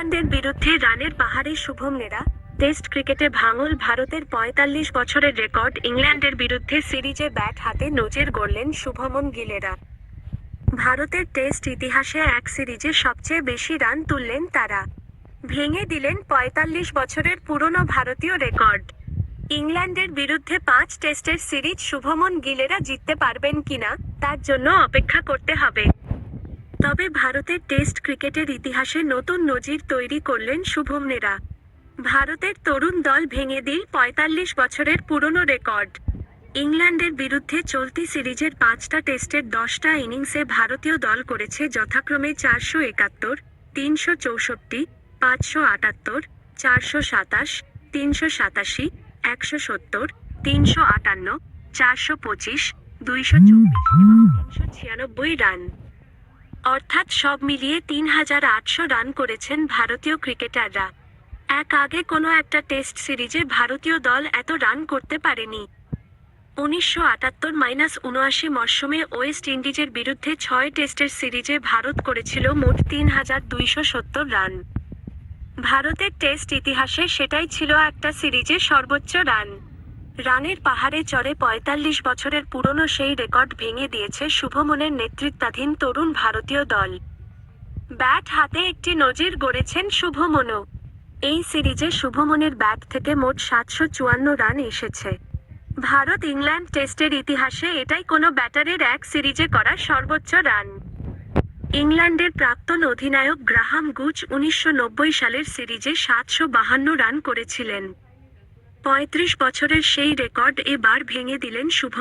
ইংল্যান্ডের বিরুদ্ধে রানের পাহাড়ে শুভমনেরা টেস্ট ক্রিকেটে ভাঙল ভারতের পঁয়তাল্লিশ বছরের রেকর্ড ইংল্যান্ডের বিরুদ্ধে সিরিজে ব্যাট হাতে নজর গড়লেন শুভমন গিলেরা। ভারতের টেস্ট ইতিহাসে এক সিরিজে সবচেয়ে বেশি রান তুললেন তারা। ভেঙে দিলেন পঁয়তাল্লিশ বছরের পুরনো ভারতীয় রেকর্ড। ইংল্যান্ডের বিরুদ্ধে পাঁচ টেস্টের সিরিজ শুভমন গিলেরা জিততে পারবেন কিনা, তার জন্য অপেক্ষা করতে হবে। তবে ভারতের টেস্ট ক্রিকেটের ইতিহাসে নতুন নজির তৈরি করলেন শুভমনেরা। ভারতের তরুণ দল ভেঙে দিল পঁয়তাল্লিশ বছরের পুরনো রেকর্ড। ইংল্যান্ডের বিরুদ্ধে চলতি সিরিজের পাঁচটা টেস্টের দশটা ইনিংসে ভারতীয় দল করেছে যথাক্রমে চারশো একাত্তর, তিনশো চৌষট্টি, পাঁচশো আটাত্তর, চারশো সাতাশ, তিনশো সাতাশি, একশো সত্তর, তিনশো আটান্ন, চারশো পঁচিশ, দুইশো চব্বিশ এবং তিনশো ছিয়ানব্বই রান। অর্থাৎ সব মিলিয়ে তিন হাজার আটশো রান করেছেন ভারতীয় ক্রিকেটাররা। এক আগে কোনো একটা টেস্ট সিরিজে ভারতীয় দল এত রান করতে পারেনি। উনিশশো আটাত্তর মাইনাস উনআশি মরশুমে ওয়েস্ট ইন্ডিজের বিরুদ্ধে ছয় টেস্টের সিরিজে ভারত করেছিল মোট তিন হাজার দুইশো সত্তর রান। ভারতের টেস্ট ইতিহাসে সেটাই ছিল একটা সিরিজে সর্বোচ্চ রান। রানের পাহাড়ে চড়ে পঁয়তাল্লিশ বছরের পুরনো সেই রেকর্ড ভেঙে দিয়েছে শুভমনের নেতৃত্বাধীন তরুণ ভারতীয় দল। ব্যাট হাতে একটি নজির গড়েছেন শুভমনও। এই সিরিজে শুভমনের ব্যাট থেকে মোট সাতশো চুয়ান্ন রান এসেছে। ভারত ইংল্যান্ড টেস্টের ইতিহাসে এটাই কোনো ব্যাটারের এক সিরিজে করা সর্বোচ্চ রান। ইংল্যান্ডের প্রাক্তন অধিনায়ক গ্রাহাম গুচ উনিশশো নব্বই সালের সিরিজে সাতশো বাহান্ন রান করেছিলেন। পঁয়ত্রিশ বছরের সেই রেকর্ড এবার ভেঙে দিলেন শুভ